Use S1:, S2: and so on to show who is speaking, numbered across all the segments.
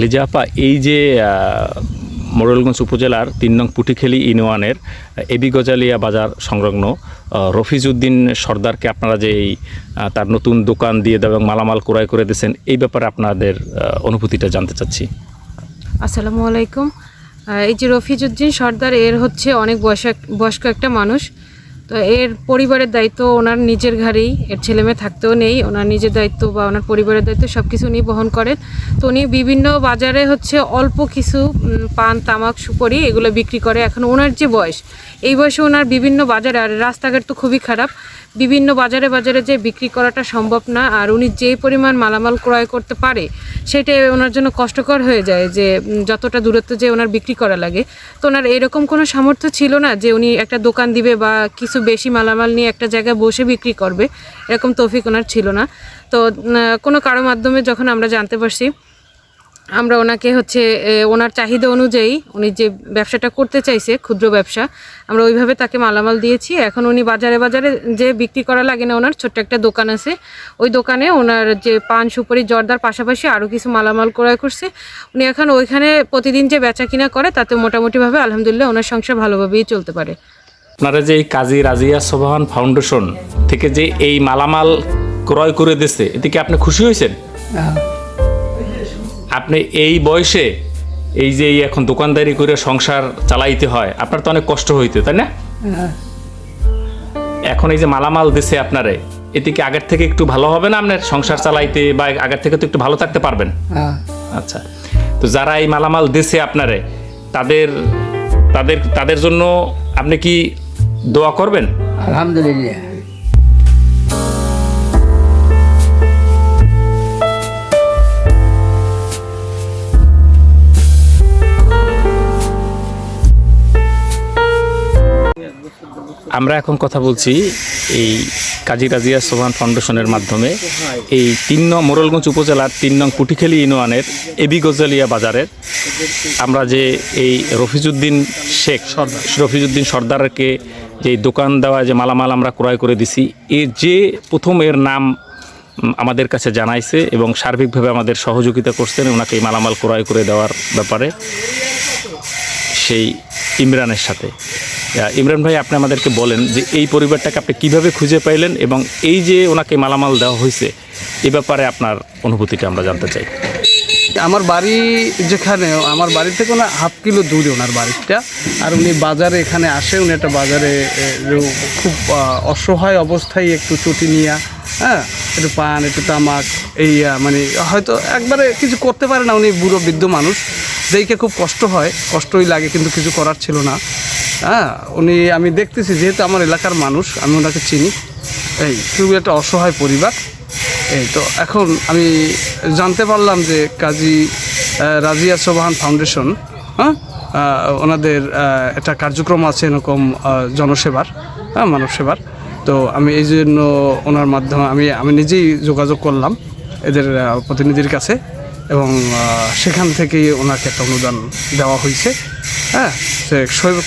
S1: লিজা আপা এই যে আহ, মোড়লগঞ্জ উপজেলার তিন নং পুটিখেলি ইউনিয়নের এবি গজালিয়া বাজার সংলগ্ন রফিজউদ্দিন সর্দারকে আপনারা যে তার নতুন দোকান দিয়ে দেওয়া এবং মালামাল ক্রয় করে দিয়েছেন এই ব্যাপারে আপনাদের অনুভূতিটা জানতে চাচ্ছি।
S2: আসসালামু আলাইকুম। এই যে রফিজউদ্দিন সর্দার এর হচ্ছে অনেক বয়স বয়স্ক একটা মানুষ। তো এর পরিবারের দায়িত্ব ওনার নিজের ঘাড়েই, এর ছেলে মেয়ে থাকতেও নেই, ওনার নিজের দায়িত্ব বা ওনার পরিবারের দায়িত্ব সব কিছু উনি বহন করেন। তো উনি বিভিন্ন বাজারে হচ্ছে অল্প কিছু পান, তামাক, সুপারি এগুলো বিক্রি করে। এখন ওনার যে বয়স, এই বয়সে ওনার বিভিন্ন বাজারে, আর রাস্তাঘাট তো খুবই খারাপ, বিভিন্ন বাজারে বাজারে যে বিক্রি করাটা সম্ভব না, আর উনি যে পরিমাণ মালামাল ক্রয় করতে পারে, সেটাই ওনার জন্য কষ্টকর হয়ে যায় যে যতটা দূরত্ব যে ওনার বিক্রি করা লাগে। তো ওনার এরকম কোনো সামর্থ্য ছিল না যে উনি একটা দোকান দিবে বা কিছু বেশি মালামাল নিয়ে একটা জায়গায় বসে বিক্রি করবে, এরকম তৌফিক ওনার ছিল না। তো কোনো কারও মাধ্যমে যখন আমরা জানতে পারছি, আমরা ওনাকে হচ্ছে ওনার চাহিদা অনুযায়ী উনি যে ব্যবসাটা করতে চাইছে, ক্ষুদ্র ব্যবসা, আমরা ওইভাবে তাকে মালামাল দিয়েছি। এখন উনি বাজারে বাজারে যে বিক্রি করা লাগে না ওনার, ছোট্ট একটা দোকান আছে। ওই দোকানে ওনার যে পান, সুপারি, জর্দার পাশাপাশি আরও কিছু মালামাল ক্রয় করছে। উনি এখন ওইখানে প্রতিদিন যে বেচা কিনা করে, তাতে মোটামুটিভাবে আলহামদুলিল্লাহ ওনার সংসার ভালোভাবেই চলতে পারে।
S1: আপনারা যে এই কাজী রাজিয়া সোবাহান ফাউন্ডেশন থেকে যে এই মালামাল ক্রয় করে দিচ্ছে এতে কি আপনি খুশি হয়েছেন? আপনি এই বয়সে এই যে এখন দোকানদারি করে সংসার চালাইতে হয় আপনার তো অনেক কষ্ট হইতে তাই না? এখন এই যে মালামাল দিছে আপনারে এতে কি আগের থেকে একটু ভালো হবে না আপনার সংসার চালাইতে বা আগের থেকে তো একটু ভালো থাকতে পারবেন?
S3: হ্যাঁ।
S1: আচ্ছা তো যারা এই মালামাল দিছে আপনারে তাদের তাদের তাদের জন্য আপনি কি দোয়া করবেন?
S3: আলহামদুলিল্লাহ।
S1: আমরা এখন কথা বলছি এই কাজী রাজিয়া সোহান ফাউন্ডেশনের মাধ্যমে এই তিন নং মোরলগঞ্জ উপজেলার তিন নং কুটিখালি ইউনিয়নের এবি গজালিয়া বাজারের। আমরা যে এই রফিজুদ্দিন শেখ রফিজুদ্দিন সর্দারকে যে দোকান দেওয়া, যে মালামাল আমরা ক্রয় করে দিছি এর যে প্রথম এর নাম আমাদের কাছে জানাইছে এবং সার্বিকভাবে আমাদের সহযোগিতা করছেন, ওনাকে মালামাল ক্রয় করে দেওয়ার ব্যাপারে সেই ইমরানের সাথে। ইমরান ভাই, আপনি আমাদেরকে বলেন যে এই পরিবারটাকে আপনি কীভাবে খুঁজে পাইলেন এবং এই যে ওনাকে মালামাল দেওয়া হয়েছে, এ ব্যাপারে আপনার অনুভূতিটা আমরা জানতে চাই।
S4: আমার বাড়ি যেখানে, আমার বাড়ি থেকে না হাফ কিলো দূরে ওনার বাড়িটা, আর উনি বাজারে এখানে আসে, উনি একটা বাজারে খুব অসহায় অবস্থায় একটু চটি নিয়ে হ্যাঁ একটু পান, একটু তামাক, এই মানে হয়তো একবারে কিছু করতে পারে না, উনি বুড়ো বৃদ্ধ মানুষ দেখে খুব কষ্ট হয়, কষ্টই লাগে, কিন্তু কিছু করার ছিল না। হ্যাঁ উনি, আমি দেখতেছি যেহেতু আমার এলাকার মানুষ, আমি ওনাকে চিনি। এই, খুবই একটা অসহায় পরিবার। এই, তো এখন আমি জানতে পারলাম যে কাজী রাজিয়া সোবাহান ফাউন্ডেশন হ্যাঁ ওনাদের একটা কার্যক্রম আছে এরকম জনসেবার হ্যাঁ মানব সেবার। তো আমি এই জন্য ওনার মাধ্যমে আমি আমি নিজেই যোগাযোগ করলাম এদের প্রতিনিধির কাছে এবং সেখান থেকেই ওনাকে একটা অনুদান দেওয়া হয়েছে। হ্যাঁ সে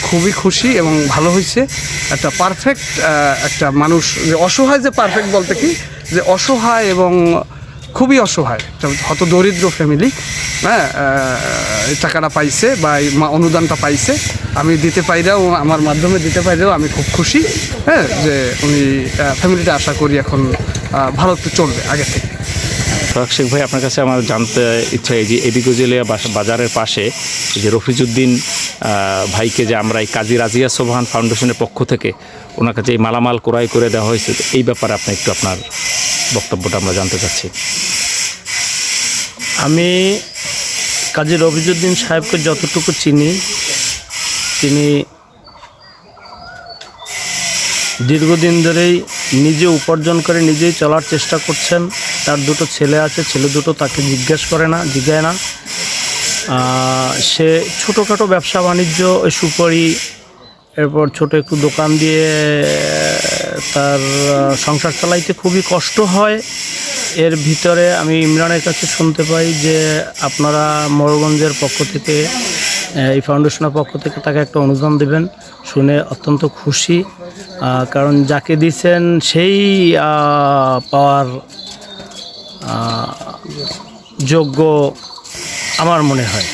S4: খুবই খুশি এবং ভালো হয়েছে। একটা পারফেক্ট একটা মানুষ, যে অসহায় যে পারফেক্ট বলতে কি? যে অসহায় এবং খুবই অসহায়। হত দরিদ্র ফ্যামিলি হ্যাঁ টাকাটা পাইছে বা অনুদানটা পাইছে। আমি দিতে পাইলেও আমার মাধ্যমে দিতে পাইলেও আমি খুব খুশি হ্যাঁ যে উনি ফ্যামিলিটা আশা করি এখন ভালো একটু চলবে আগে থেকে।
S1: শেখ ভাই, আপনার কাছে আমার জানতে ইচ্ছা এই যে এবি গজালিয়া বাজারের পাশে যে রফিজুদ্দিন ভাইকে যে আমরা এই কাজী রাজিয়া সোবাহান ফাউন্ডেশনের পক্ষ থেকে ওনার কাছে এই মালামাল ক্রয় করে দেওয়া হয়েছে, এই ব্যাপারে আপনি একটু আপনার বক্তব্যটা আমরা জানতে চাচ্ছি।
S5: আমি কাজী রফিজুদ্দিন সাহেবকে যতটুকু চিনি, তিনি দীর্ঘদিন ধরেই নিজে উপার্জন করে নিজেই চলার চেষ্টা করছেন। তার দুটো ছেলে আছে, ছেলে দুটো তাকে জিজ্ঞেস করে না, জিজ্ঞায় না। সে ছোটোখাটো ব্যবসা বাণিজ্য সুপারি, এরপর ছোট একটু দোকান দিয়ে, তার সংসার চালাইতে খুবই কষ্ট হয়। এর ভিতরে আমি ইমরানের কাছে শুনতে পাই যে আপনারা মোরগঞ্জের পক্ষ থেকে এই ফাউন্ডেশনের পক্ষ থেকে তাকে একটা অনুদান দেবেন। শুনে অত্যন্ত খুশি। কারণ যাকে দিচ্ছেন সেই পাওয়ার যোগ্য আমার মনে হয়।